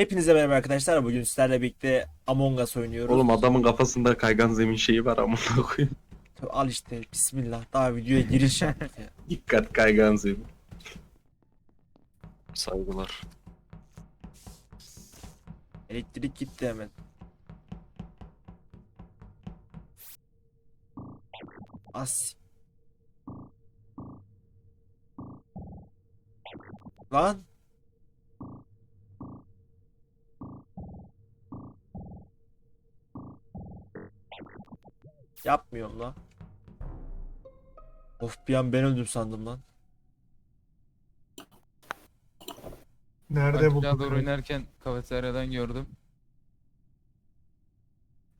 Hepinize merhaba arkadaşlar. Bugün sizlerle birlikte Among Us oynuyoruz. Oğlum adamın kafasında kaygan zemin şeyi var amına koyayım. Al işte bismillah. Daha videoya giriş. Dikkat kaygan zemin. Saygılar. Elektrik gitti hemen. As. Lan. Yapmıyorum lan. Of bir an ben öldüm sandım lan. Nerede Ben bulduk? doğru oynarken kafeteryadan gördüm.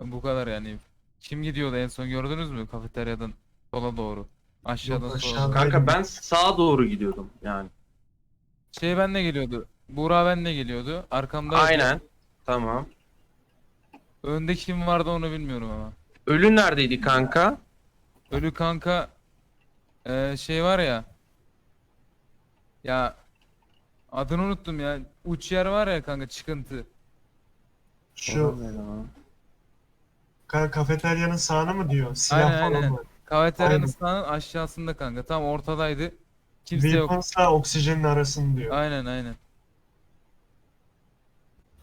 Bu kadar yani. Kim gidiyordu en son gördünüz mü kafeteryadan sola doğru? Aşağıdan Yok, sola aşağıda. Kanka ben sağa doğru gidiyordum yani. Şey benle geliyordu. Buğra benle geliyordu. Arkamda Aynen. Tamam. önde kim vardı onu bilmiyorum ama. Ölü neredeydi kanka? Ölü kanka eee, şey var ya. Ya adını unuttum ya. Uç yer var ya kanka çıkıntı. Şu ka- kafeteryanın sağını mı diyor? Silah Aynen, falan aynen. var. Kafeteryanın Aynen. sağının aşağısında kanka. Tam ortadaydı. Kimse yok. Weapons'la oksijenin arasını diyor. Aynen aynen.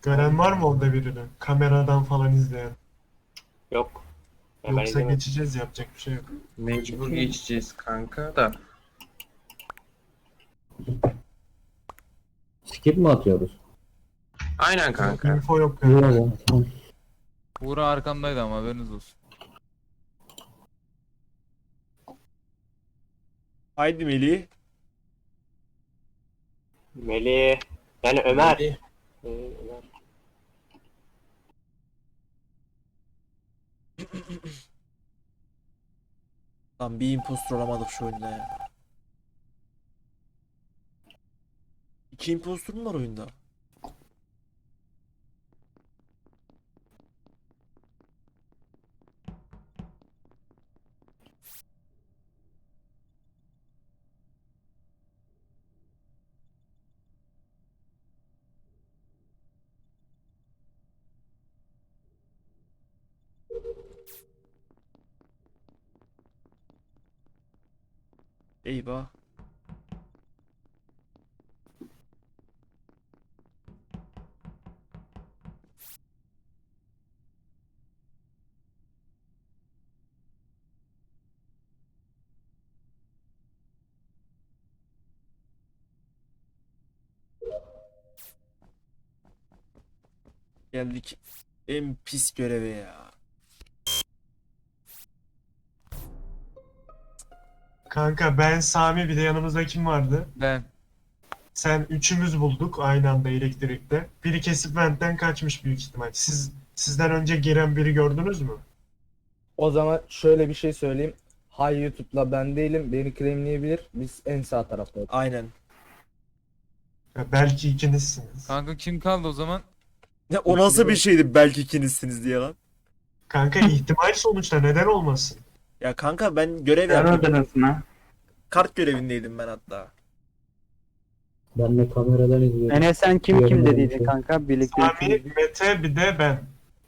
Gören var mı orada birini? Kameradan falan izleyen. Yok. Ben Yoksa geçeceğiz yapacak bir şey yok. Mecbur geçeceğiz kanka da. Skip mi atıyoruz? Aynen kanka. Info yok. Yani. Buğra arkamdaydı ama haberiniz olsun. Haydi Melih. Melih. Yani Ömer. Melih. Ee, Ömer. Lan bir impostor olamadık şu oyunda ya. İki impostor mu var oyunda? Eyvah. Geldik en pis göreve ya. Kanka ben Sami bir de yanımızda kim vardı? Ben. Sen üçümüz bulduk aynı anda elektrikte. Biri kesip ventten kaçmış büyük ihtimal. Siz sizden önce giren biri gördünüz mü? O zaman şöyle bir şey söyleyeyim. Hay YouTube'la ben değilim. Beni claimleyebilir. Biz en sağ taraftayız. Aynen. Ya belki ikinizsiniz. Kanka kim kaldı o zaman? Ne o nasıl bir şeydi belki ikinizsiniz diye lan. Kanka ihtimal sonuçta neden olmasın? Ya kanka ben görev yaptım. Kart görevindeydim ben hatta. Ben de kameradan izliyorum. Enes sen kim kim dediydin kanka? Birlikte Sami, Mete bir de ben.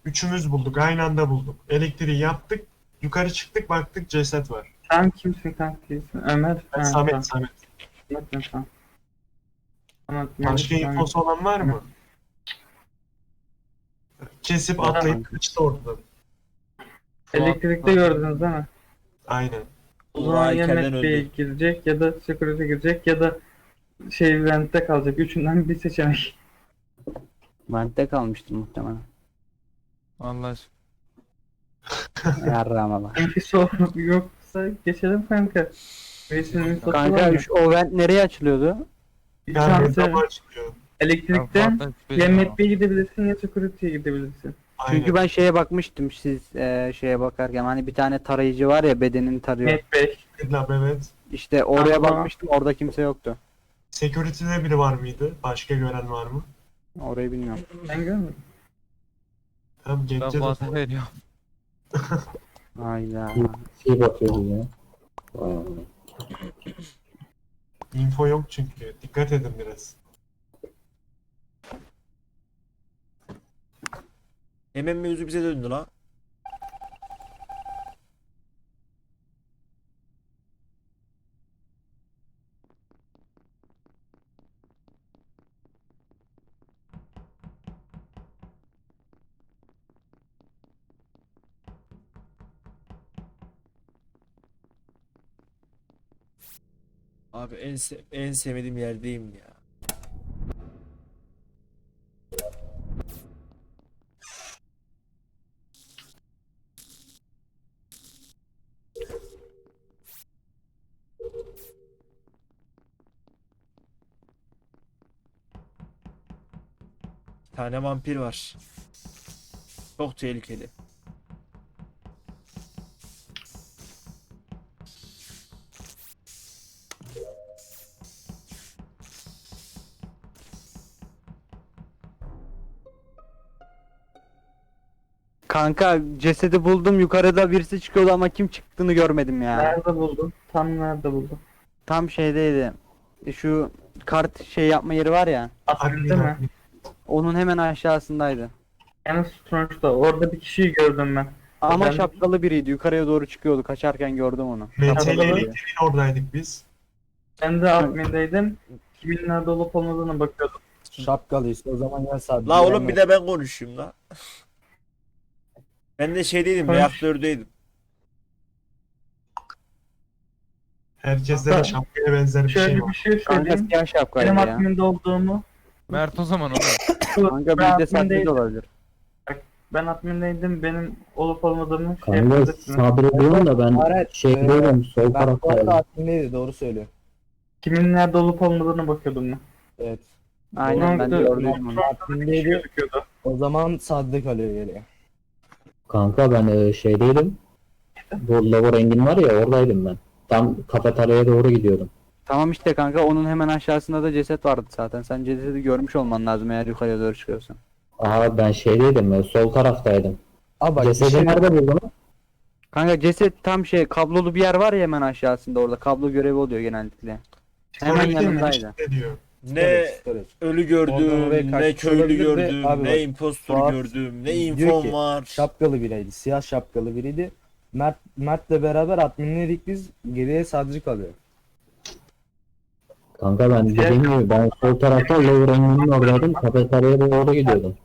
Üçümüz bulduk. Aynı anda bulduk. Elektriği yaptık. Yukarı çıktık baktık ceset var. Sen kimsin kanka? Ömer. Ben Ha, Samet tamam. Samet. Anlat ben tamam. Anlat, Başka Samet. infosu olan var mı? Kesip atlayıp kaçtı oradan. Elektrikte gördünüz değil mi? Aynen. O zaman ya öldü. girecek ya da Security girecek ya da şey Vent'te kalacak. Üçünden bir seçenek. Vent'te kalmıştır muhtemelen. Allah aşkına. Yarrağıma bak. Yoksa geçelim kanka. Kanka şu, o vent nereye açılıyordu? Bir Yani açılıyor. elektrikten ya şüpheliyim ama. Met Bey'e gidebilirsin ya Security'ye gidebilirsin. Aynen. Çünkü ben şeye bakmıştım siz e, şeye bakarken hani bir tane tarayıcı var ya bedenini tarıyor. Lab evet. İşte oraya Tamam. bakmıştım orada kimse yoktu. Security'de biri var mıydı? Başka gören var mı? Orayı bilmiyorum. Ben görmedim. Tamam Ben o Fuat'a zaman. veriyorum. Hayda. Şey bakıyoruz ya. Vay. Info yok çünkü. Dikkat edin biraz. Hemen mevzu bize döndü la. Abi en se- en sevmediğim yerdeyim ya. Tane vampir var. Çok tehlikeli. Kanka cesedi buldum yukarıda birisi çıkıyordu ama kim çıktığını görmedim ya. Nerede buldun? Tam nerede buldun? Tam şeydeydi. E, Şu kart şey yapma yeri var ya. Admin'de mi? Onun hemen aşağısındaydı. En Strange'da. Orada bir kişiyi gördüm ben. Ama Ben- şapkalı biriydi. Yukarıya doğru çıkıyordu. Kaçarken gördüm onu. MTL Şapkalı biri. elektriğin oradaydık biz. Ben de admin'deydim. Kimin nerede olup olmadığını bakıyordum. Şapkalıysa o zaman ya sabit. La oğlum bir de ben konuşayım la. Ben de şeydeydim, Konuş. reaktördeydim. Herkeste de şapkaya benzer bir şey Şöyle var. bir şey Kanka söyleyeyim. siyah şapkaydı Benim ya. admin'de olduğumu Mert o zaman oğlum. Kanka ben bir de sabit admin'deydim. olabilir. Ben admin'deydim. Benim olup olmadığımı şey Kanka yapacaksın. sabır diyorum da ben şey e, diyorum sol Ben bu arada taraftaydım. admindeydi doğru söylüyor. Kimin nerede olup olmadığını bakıyordum ben. Evet. Aynen ben de Doğru. gördüm onu. Admindeydi. Gözüküyordu. O zaman Sadık alıyor geriye. Kanka ben e, şeydeydim. Bu logo rengin var ya oradaydım ben. Tam kafeteryaya doğru gidiyordum. Tamam işte kanka onun hemen aşağısında da ceset vardı zaten. Sen cesedi görmüş olman lazım eğer yukarıya doğru çıkıyorsan. Aha ben şeydeydim e, sol taraftaydım. Aa bak Cesedi şey- nerede buldun? Kanka ceset tam şey kablolu bir yer var ya hemen aşağısında orada kablo görevi oluyor genellikle. Hemen Storage değil mi? yanındaydı. İşte diyor. Ne ölü gördüm, ne kaçmış köylü olabilir gördüm, abi ne impostor gördüm, ne diyor infom ki, var. Şapkalı biriydi. Siyah şapkalı biriydi. Mert Mert'le beraber adminledik biz. Geriye Sadri kalıyor. Kanka ben dediğim gibi ben sol tarafta logo renginin oradaydım. Kafeteryaya doğru gidiyordum.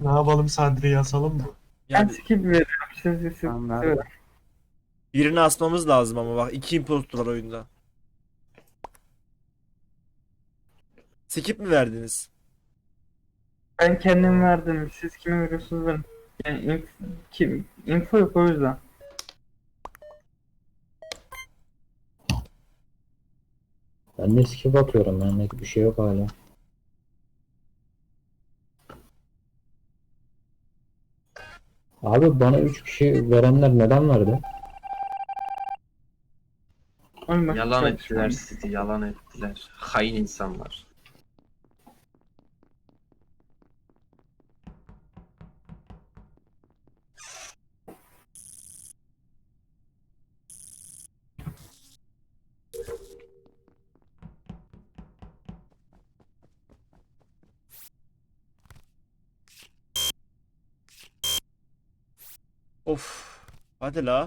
Ne yapalım Sadri'yi asalım mı? Ben Yani skip veriyorum. Siz, siz, Tamam, birini asmamız lazım ama bak iki impostor var oyunda. Skip mi verdiniz? Ben kendim verdim. Siz kime veriyorsunuz verin. Yani inf- kim? Info yok o yüzden. Ben de skip atıyorum yani bir şey yok hala. Abi bana 3 kişi verenler neden verdi? Yalan ettiler sizi, yalan ettiler. Hain insanlar. Of. Hadi la.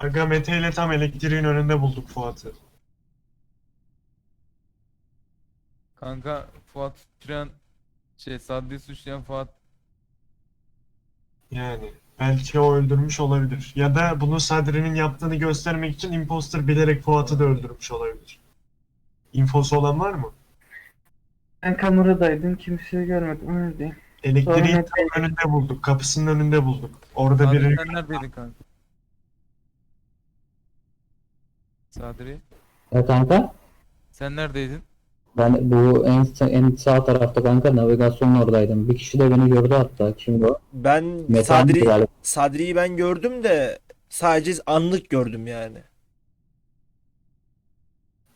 Aga Mete ile tam elektriğin önünde bulduk Fuat'ı. Kanka Fuat suçlayan şey Saddi'yi suçlayan Fuat Yani belki o öldürmüş olabilir. Ya da bunu Sadri'nin yaptığını göstermek için imposter bilerek Fuat'ı da öldürmüş olabilir. Infosu olan var mı? Ben kameradaydım. Kimseyi görmedim. Öyle değil. Elektriğin Sonra tam önünde bulduk. Kapısının önünde bulduk. Orada Sadri biri sen neredeydin kanka? Sadri Ya kanka sen neredeydin? ben bu en, en sağ tarafta kanka navigasyonun oradaydım. Bir kişi de beni gördü hatta. Kimdi o? Ben Metan Sadri galiba. Sadri'yi ben gördüm de sadece anlık gördüm yani.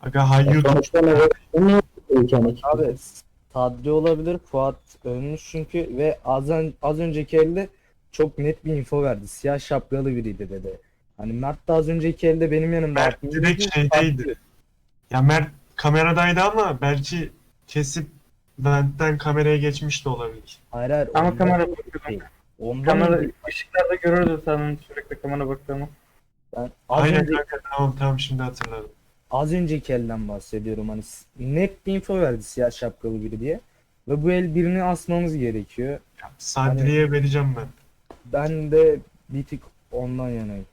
Aga hayyut Sonuçta navigasyon? Abi Sadri olabilir. Fuat ölmüş çünkü ve az, az önceki elde çok net bir info verdi. Siyah şapkalı biriydi dedi. Hani Mert de az önceki elde benim yanımda. Mert direkt değil, şeydeydi. Ya Mert kameradaydı ama belki kesip ventten kameraya geçmiş de olabilir. Hayır hayır. Ama ondan kamera değil. bakıyordum. Ondan Kamera önce ışıklarda görürdü sanırım sürekli kamera baktığımı. ben az, Aynen önce, kanka tamam tamam şimdi hatırladım. az önceki elden bahsediyorum. Hani net bir info verdi siyah şapkalı biri diye. Ve bu el birini asmamız gerekiyor. Sadri'ye vereceğim ben. Ben de bir tık ondan yanayım.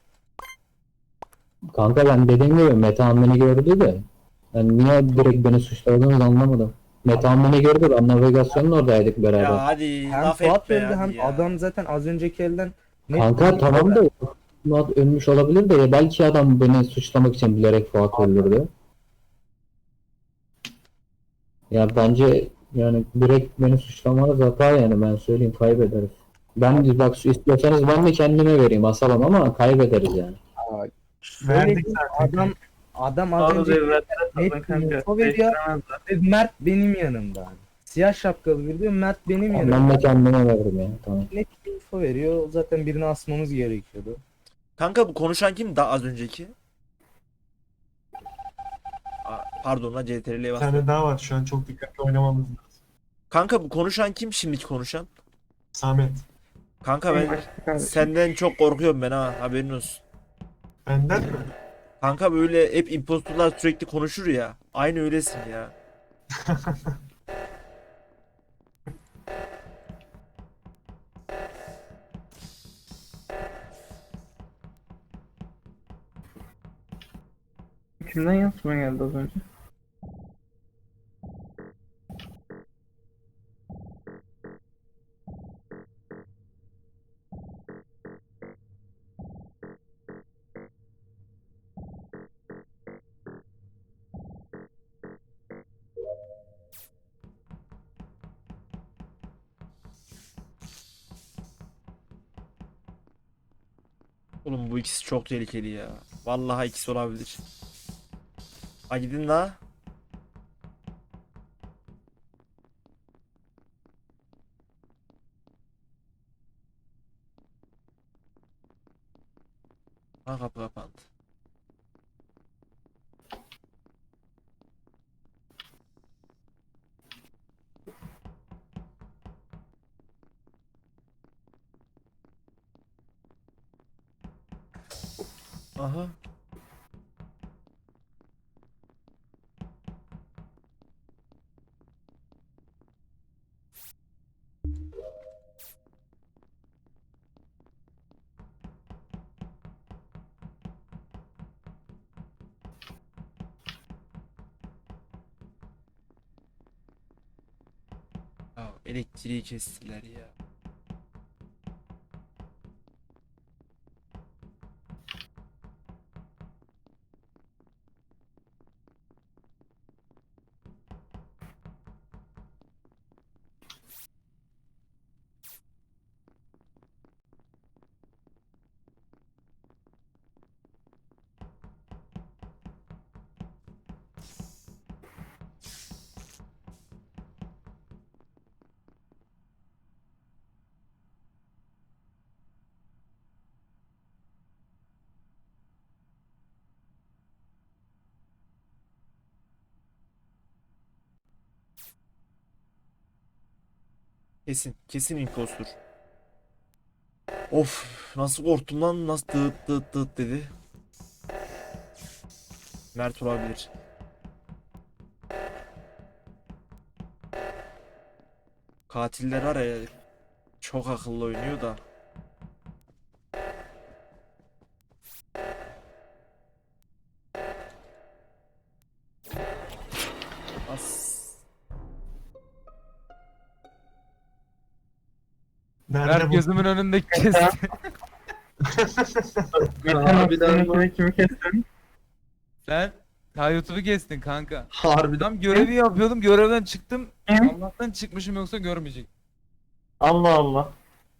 Kanka ben dediğim gibi Metehan beni gördü de. Ben niye direkt beni suçladığınızı anlamadım. Metehan beni gördü ben navigasyonun oradaydık beraber. Ya hadi Hem laf Fuat etme öldü hadi hem ya. adam zaten az önceki elden Kanka tamam da Fuat ölmüş olabilir de ya belki adam beni suçlamak için bilerek Fuat öldürdü. Ya bence yani direkt beni suçlamanız hata yani ben söyleyeyim kaybederiz. Ben bak istiyorsanız ben de kendime vereyim asalım ama kaybederiz yani. Verdik zaten. Adam adam az önce net bir info veriyor ve Mert benim yanımda. Siyah şapkalı biri diyor Mert benim Ben yanımda. de kendime veririm yani tamam. Net bir info veriyor. Zaten birini asmamız gerekiyordu. Kanka bu konuşan kim daha az önceki? Aa, Pardon lan CTRL'ye Bir bastım. tane daha var şu an çok dikkatli oynamamız lazım. Kanka bu konuşan kim şimdiki konuşan? Samet. Kanka ben senden çok korkuyorum ben ha haberin olsun. Benden mi? Kanka böyle hep impostorlar sürekli konuşur ya. Aynı öylesin ya. Kimden yansıma geldi az önce? Çok tehlikeli ya. Vallahi ikisi olabilir. Ha gidin la. Ha kapı kapandı. Elektriği kestiler ya. Kesin, kesin impostor. Of, nasıl korktum lan, nasıl dıt dıt dıt dedi. Mert olabilir. Katiller var ya, çok akıllı oynuyor da. Gözümün önünde kesti. Harbiden Aksu'nun kimi kestin? Sen ta YouTube'u kestin kanka. Harbiden. Tam görevi yapıyordum. Görevden çıktım. Hı? Allah'tan çıkmışım yoksa görmeyecek. Allah Allah.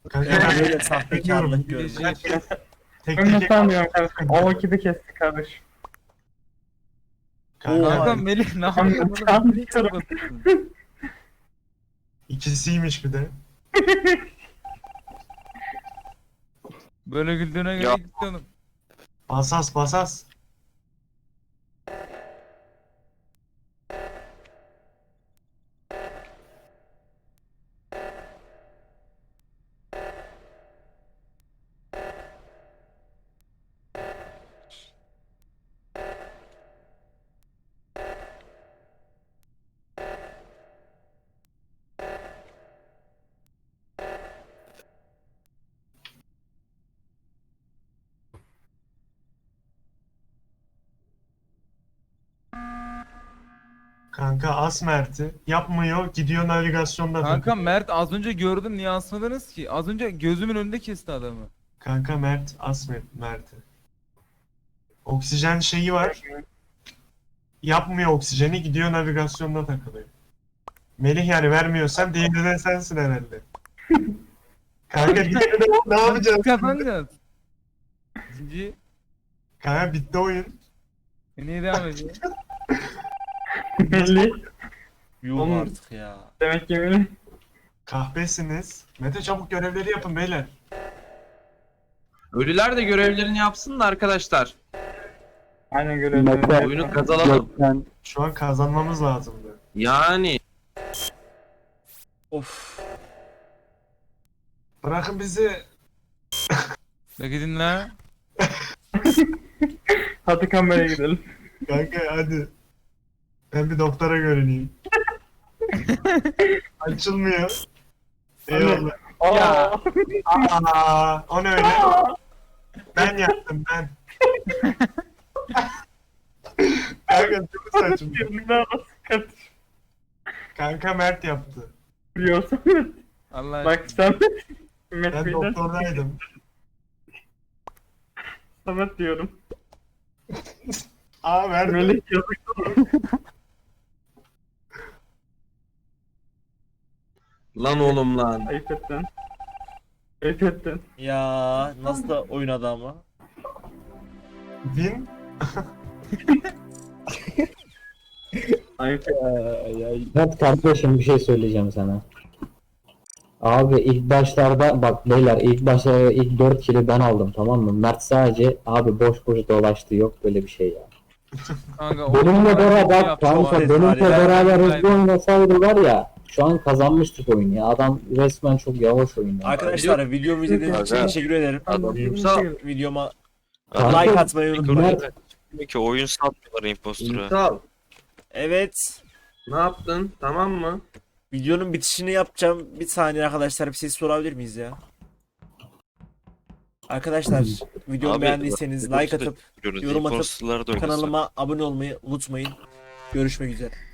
Kanka böyle sahtekarlık şey- tek tek sanmıyorum kardeşim. O ekibi kesti kardeş. Kanka, Kanka Melih ne yapıyorsun? İkisiymiş bir de. Böyle güldüğüne göre Ya. gidiyordum. Basas basas. Kanka as Mert'i. Yapmıyor. Gidiyor navigasyonda. Kanka Mert az önce gördüm niye asmadınız ki? Az önce gözümün önünde kesti adamı. Kanka Mert as Mert- Mert'i. Oksijen şeyi var. Yapmıyor oksijeni. Gidiyor navigasyonda takılıyor. Melih yani vermiyorsan diğeri de sensin herhalde. Kanka de ne yapacağız? Kazanacağız. İkinci Kanka bitti oyun. e, niye devam ediyor? Melih. Yuh Oğlum. artık ya. Demek ki Melih. Kahpesiniz. Mete çabuk görevleri yapın beyler. Ölüler de görevlerini yapsın da arkadaşlar. Aynen. Mete- Oyunu kazanalım. Gökten Şu an kazanmamız lazımdı. Yani. Of. Bırakın bizi. Peki dinle. Hadi kameraya gidelim. Kanka hadi. Ben bir doktora görüneyim. Açılmıyor. Eyvallah. Aa. Aa, o ne öyle? Ben yaptım ben. Kanka çok saçma. Kardeşim Kanka Mert yaptı. biliyorsun. Allah Bak sen Ben Met Bey'den doktordaydım. Samet diyorum. Aa Mert. Melih yazık. Lan oğlum lan. Ayıp ettin. Ayıp ettin. Ya nasıl da oynadı ama. Win. Ayıp Mert kardeşim bir şey söyleyeceğim sana. Abi ilk başlarda bak beyler ilk başlarda ilk 4 kili ben aldım tamam mı? Mert sadece abi boş boş dolaştı yok böyle bir şey ya. kanka. o Benimle kadar beraber yaptı, kanka o- benimle beraber hızlı oynasaydı var ya şu an kazanmıştık oyunu ya. Adam resmen çok yavaş oynuyor. Arkadaşlar videomu izlediğiniz için teşekkür ederim. Ünsal. Videoma Kanka, like atmayı unutmayın. Ki oyun satmıyorlar impostura. Ünsal. Evet. Ne yaptın? Tamam mı? Videonun bitişini yapacağım. Bir saniye arkadaşlar bir ses sorabilir miyiz ya? Arkadaşlar videomu Abi, beğendiyseniz like atıp yorum atıp Imposterlar da oynasın. kanalıma abone olmayı unutmayın. Görüşmek üzere.